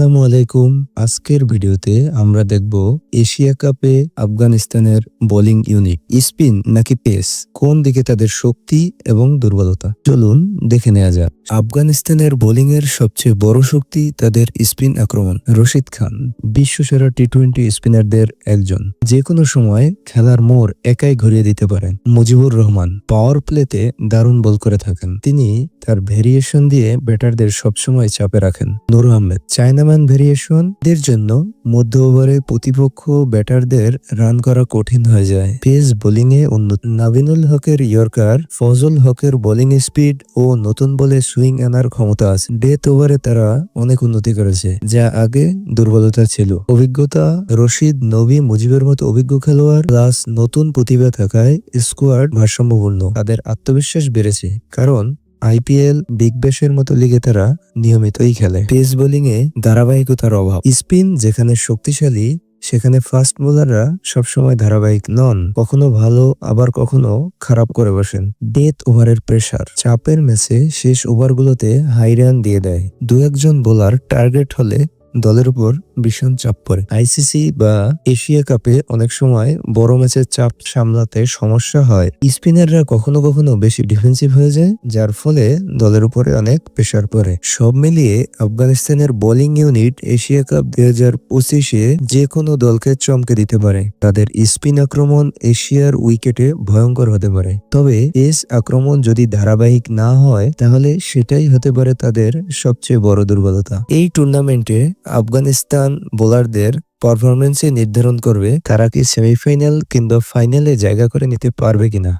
আসসালামু আলাইকুম। আজকের ভিডিওতে আমরা দেখব এশিয়া কাপে আফগানিস্তানের বোলিং ইউনিট, স্পিন নাকি পেস, কোন দিকে তাদের শক্তি এবং দুর্বলতা। চলুন দেখে নেওয়া যাক। আফগানিস্তানের বোলিং এর সবচেয়ে বড় শক্তি তাদের স্পিন আক্রমণ, রশিদ খান, বিশ্বসেরা টি টোয়েন্টি স্পিনারদের একজন। যে কোনো সময় খেলার মোড় একাই ঘুরিয়ে দিতে পারেন মুজিবুর রহমান। পাওয়ার প্লেতে দারুণ বল করে থাকেন। তিনি তার ভেরিয়েশন দিয়ে ব্যাটারদের সবসময় চাপে রাখেন। নুর আহমেদ চায়নাম্যান ভেরিয়েশন দের জন্য মধ্য ওভারে প্রতিপক্ষ ব্যাটারদের রান করা কঠিন হয়ে যায়। পেস বোলিং এ উন্নত নাবিনুল হকের ইয়র্কার, ফজল হকের বোলিং স্পিড ও নতুন বলে সুইং আনার ক্ষমতা আছে। ডেথ ওভারে তারা অনেক উন্নতি করেছে, যা আগে দুর্বলতা ছিল। অভিজ্ঞতা, রশিদ নবী মুজিবের মতো অভিজ্ঞ খেলোয়াড়, প্লাস নতুন প্রতিভা থাকায় স্কোয়াড ভারসাম্যপূর্ণ। তাদের আত্মবিশ্বাস বেড়েছে, কারণ আইপিএল, বিগ ব্যাশের মতো লিগে তারা নিয়মিতই খেলে। পেস বোলিং এ ধারাবাহিকতার অভাব। স্পিন যেখানে শক্তিশালী, সেখানে ফাস্ট বোলাররা সবসময় ধারাবাহিক নন, কখনো ভালো, আবার কখনো খারাপ করে বসেন। ডেথ ওভারের প্রেসার। চাপের ম্যাচে শেষ ওভারগুলোতে হাই রান দিয়ে দেয়। দু একজন বোলার টার্গেট হলে দলের উপর ভীষণ চাপ পড়ে। আইসিসি বা এশিয়া কাপে অনেক সময় বড় ম্যাচের চাপ সামলাতে সমস্যা হয়। স্পিনাররা কখনো কখনো বেশি ডিফেন্সিভ হয়ে যায়, যার ফলে দলের উপরে অনেক প্রেশার পড়ে। সব মিলিয়ে আফগানিস্তানের বোলিং ইউনিট এশিয়া কাপ দুই হাজার পঁচিশে যে কোনো দলকে চমকে দিতে পারে। তাদের স্পিন আক্রমণ এশিয়ার উইকেটে ভয়ঙ্কর হতে পারে। তবে এস আক্রমণ যদি ধারাবাহিক না হয়, তাহলে সেটাই হতে পারে তাদের সবচেয়ে বড় দুর্বলতা। এই টুর্নামেন্টে আফগানিস্তান বোলারদের পারফরমেন্সে নির্ধারণ করবে তারা কি সেমিফাইনাল কিংবা ফাইনালে জায়গা করে নিতে পারবে কিনা।